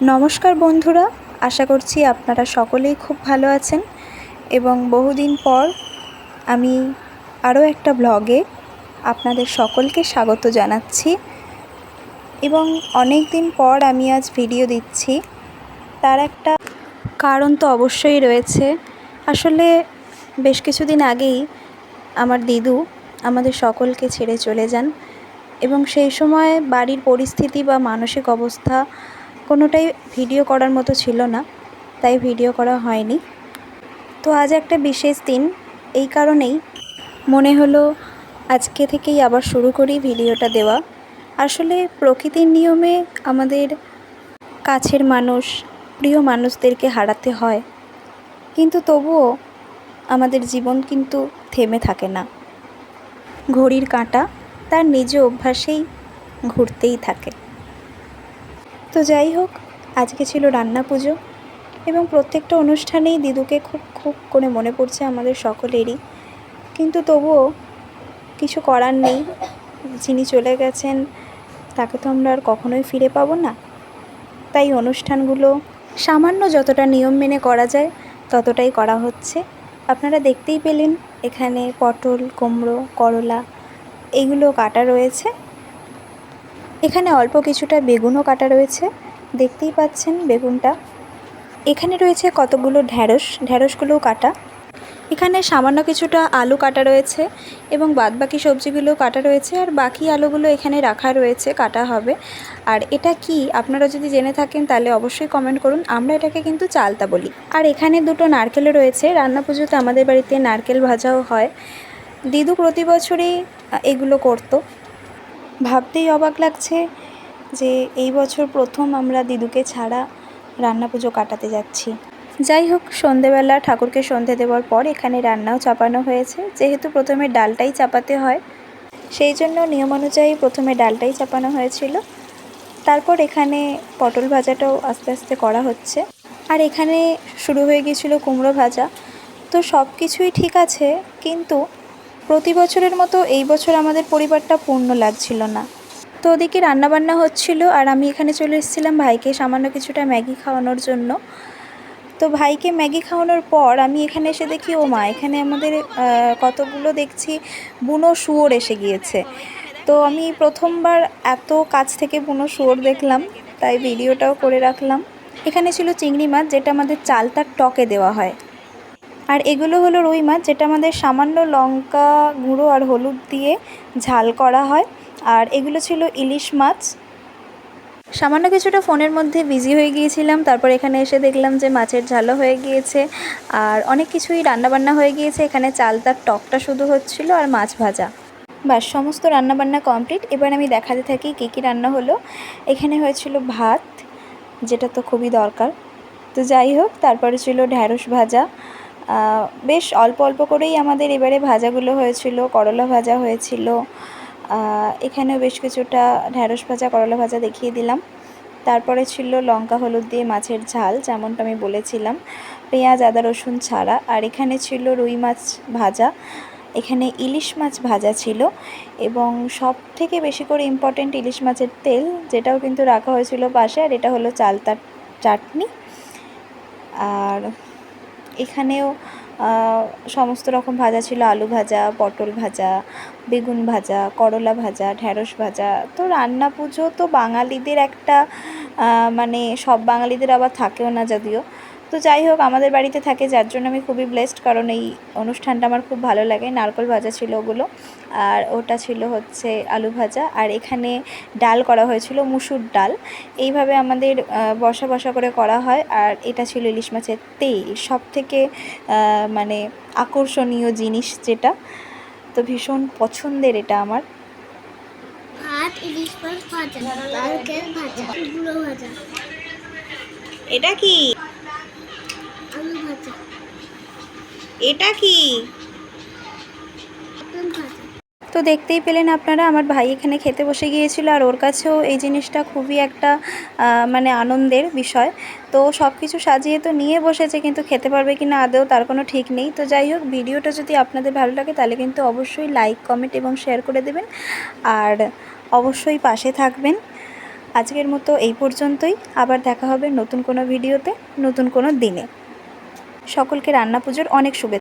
নমস্কার বন্ধুরা, আশা করছি আপনারা সকলেই খুব ভালো আছেন এবং বহুদিন পর আমি আরও একটা ব্লগে আপনাদের সকলকে স্বাগত জানাচ্ছি এবং অনেক দিন পর আমি আজ ভিডিও দিচ্ছি। তার একটা কারণ তো অবশ্যই রয়েছে। আসলে বেশ কিছুদিন আগেই আমার দিদু আমাদের সকলকে ছেড়ে চলে যান এবং সেই সময় বাড়ির পরিস্থিতি বা মানসিক অবস্থা কোনোটাই ভিডিও করার মতো ছিল না, তাই ভিডিও করা হয়নি। তো আজ একটা বিশেষ দিন, এই কারণেই মনে হলো আজকে থেকেই আবার শুরু করি ভিডিওটা দেওয়া। আসলে প্রকৃতির নিয়মে আমাদের কাছের মানুষ, প্রিয় মানুষদেরকে হারাতে হয়। কিন্তু তবুও আমাদের জীবন কিন্তু থেমে থাকে না। ঘড়ির কাঁটা তার নিজ অভ্যাসেই ঘুরতেই থাকে। তো যাই হোক, আজকে ছিল রান্না পুজো এবং প্রত্যেকটা অনুষ্ঠানেই দিদুকে খুব খুব করে মনে পড়ছে আমাদের সকলেরই। কিন্তু তবুও কিছু করার নেই। যিনি চলে গেছেন, তাকে তো আমরা আর কখনোই ফিরে পাবো না। তাই অনুষ্ঠানগুলো সামান্য যতটা নিয়ম মেনে করা যায়, ততটাই করা হচ্ছে। আপনারা দেখতেই পেলেন, এখানে পটল, কুমড়ো, করলা, এইগুলো কাটা রয়েছে। এখানে অল্প কিছুটা বেগুনও কাটা রয়েছে। দেখতেই পাচ্ছেন বেগুনটা। এখানে রয়েছে কতগুলো ঢ্যাঁড়স ঢ্যাঁড়সগুলোও কাটা। এখানে সামান্য কিছুটা আলু কাটা রয়েছে এবং বাদবাকি সবজিগুলো কাটা রয়েছে আর বাকি আলুগুলো এখানে রাখা রয়েছে, কাটা হবে। আর এটা কি? আপনারা যদি জেনে থাকেন তাহলে অবশ্যই কমেন্ট করুন। আমরা এটাকে কিন্তু চালতা বলি। আর এখানে দুটো নারকেলও রয়েছে। রান্না পুজোতে আমাদের বাড়িতে নারকেল ভাজাও হয়। দিদু প্রতি বছরই এগুলো করতো। ভাবতেই অবাক লাগছে যে এই বছর প্রথম আমরা দিদুকে ছাড়া রান্না পুজো কাটাতে যাচ্ছি। যাই হোক, সন্ধেবেলা ঠাকুরকে সন্ধে দেওয়ার পর এখানে রান্নাও চাপানো হয়েছে। যেহেতু প্রথমে ডালটাই চাপাতে হয়, সেই জন্য নিয়ম অনুযায়ী প্রথমে ডালটাই চাপানো হয়েছিল। তারপর এখানে পটল ভাজাটাও আস্তে আস্তে করা হচ্ছে। আর এখানে শুরু হয়ে গিয়েছিল কুমড়ো ভাজা। তো সব কিছুই ঠিক আছে, কিন্তু প্রতি বছরের মতো এই বছর আমাদের পরিবারটা পূর্ণ লাগছিল না। তো ওদিকে রান্নাবান্না হচ্ছিল আর আমি এখানে চলে এসেছিলাম ভাইকে সামান্য কিছুটা ম্যাগি খাওয়ানোর জন্য। তো ভাইকে ম্যাগি খাওয়ানোর পর আমি এখানে এসে দেখি, ও মা, এখানে আমাদের কতগুলো দেখছি বুনো শুয়োর এসে গিয়েছে। তো আমি প্রথমবার এত কাছ থেকে বুনো শুয়োর দেখলাম, তাই ভিডিওটাও করে রাখলাম। এখানে ছিল চিংড়ি মাছ, যেটা আমাদের চালতার টকে দেওয়া হয়। আর এগুলো হলো রুই মাছ, যেটা আমাদের সামান্য লঙ্কা গুঁড়ো আর হলুদ দিয়ে ঝাল করা হয়। আর এগুলো ছিল ইলিশ মাছ। সামান্য কিছুটা ফোনের মধ্যে বিজি হয়ে গিয়েছিলাম, তারপর এখানে এসে দেখলাম যে মাছের ঝালও হয়ে গিয়েছে। আর অনেক কিছুই রান্নাবান্না হয়ে গিয়েছে, এখানে চালতার টকটা শুধু হচ্ছিল আর মাছ ভাজা। ব্যাস, সমস্ত রান্নাবান্না কমপ্লিট। এবার আমি দেখাতে থাকি কী কী রান্না হলো। এখানে হয়েছিল ভাত, যেটা তো খুবই দরকার। তো যাই হোক, তারপরে ছিল ঢ্যাঁড়স ভাজা বেশ অল্প অল্প করেই আমাদের এবারে ভাজাগুলো হয়েছিল, করলা ভাজা হয়েছিল এখানেও বেশ কিছুটা ঢ্যাঁড়স ভাজা, করলা ভাজা দেখিয়ে দিলাম। তারপরে ছিল লঙ্কা, হলুদ দিয়ে মাছের ঝাল, যেমনটা আমি বলেছিলাম, পেঁয়াজ, আদা, রসুন ছাড়া। আর এখানে ছিল রুই মাছ ভাজা। এখানে ইলিশ মাছ ভাজা ছিল এবং সব থেকে বেশি করে ইম্পর্টেন্ট ইলিশ মাছের তেল, যেটাও কিন্তু রাখা হয়েছিল পাশে, আর এটা হলো চালতার চাটনি। আর এখানেও সমস্ত রকম ভাজা ছিল, আলু ভাজা, পটল ভাজা, বেগুন ভাজা, করলা ভাজা ঢ্যাঁড়স ভাজা। তো রান্না পুজো তো বাঙালিদের একটা মানে সব বাঙালিদের আবার থাকেও না যদিও। তো যাই হোক আমাদের বাড়িতে থাকে যার জন্য আমি খুবই ব্লেসড কারণ এই অনুষ্ঠানটা আমার খুব ভালো লাগে। নারকল ভাজা ছিল ওগুলো আর ওটা ছিল হচ্ছে আলু ভাজা আর এখানে ডাল করা হয়েছিল মুসুর ডাল। এইভাবে আমাদের বসা বসা করে করা হয় আর এটা ছিল ইলিশ মাছের তেল। সব থেকে মানে আকর্ষণীয় জিনিস যেটা তো ভীষণ পছন্দের এটা আমার। ভাত ইলিশ মাছ ভাজা। ভাজা। এটা কি? এটা কি? তো দেখতেই পেলেন আপনারা, আমার ভাই এখানে খেতে বসে গিয়েছিল আর ওর কাছেও এই জিনিসটা খুবই একটা মানে আনন্দের বিষয়। তো সব কিছু সাজিয়ে তো নিয়ে বসেছে, কিন্তু খেতে পারবে কি না আদৌ তার কোনো ঠিক নেই। তো যাই হোক, ভিডিওটা যদি আপনাদের ভালো লাগে, তাহলে কিন্তু অবশ্যই লাইক কমেন্ট এবং শেয়ার করে দেবেন। আর অবশ্যই পাশে থাকবেন। আজকের মতো এই পর্যন্তই। আবার দেখা হবে নতুন কোনো ভিডিওতে, নতুন কোনো দিনে। সকলকে রান্না পুজোর অনেক শুভেচ্ছা।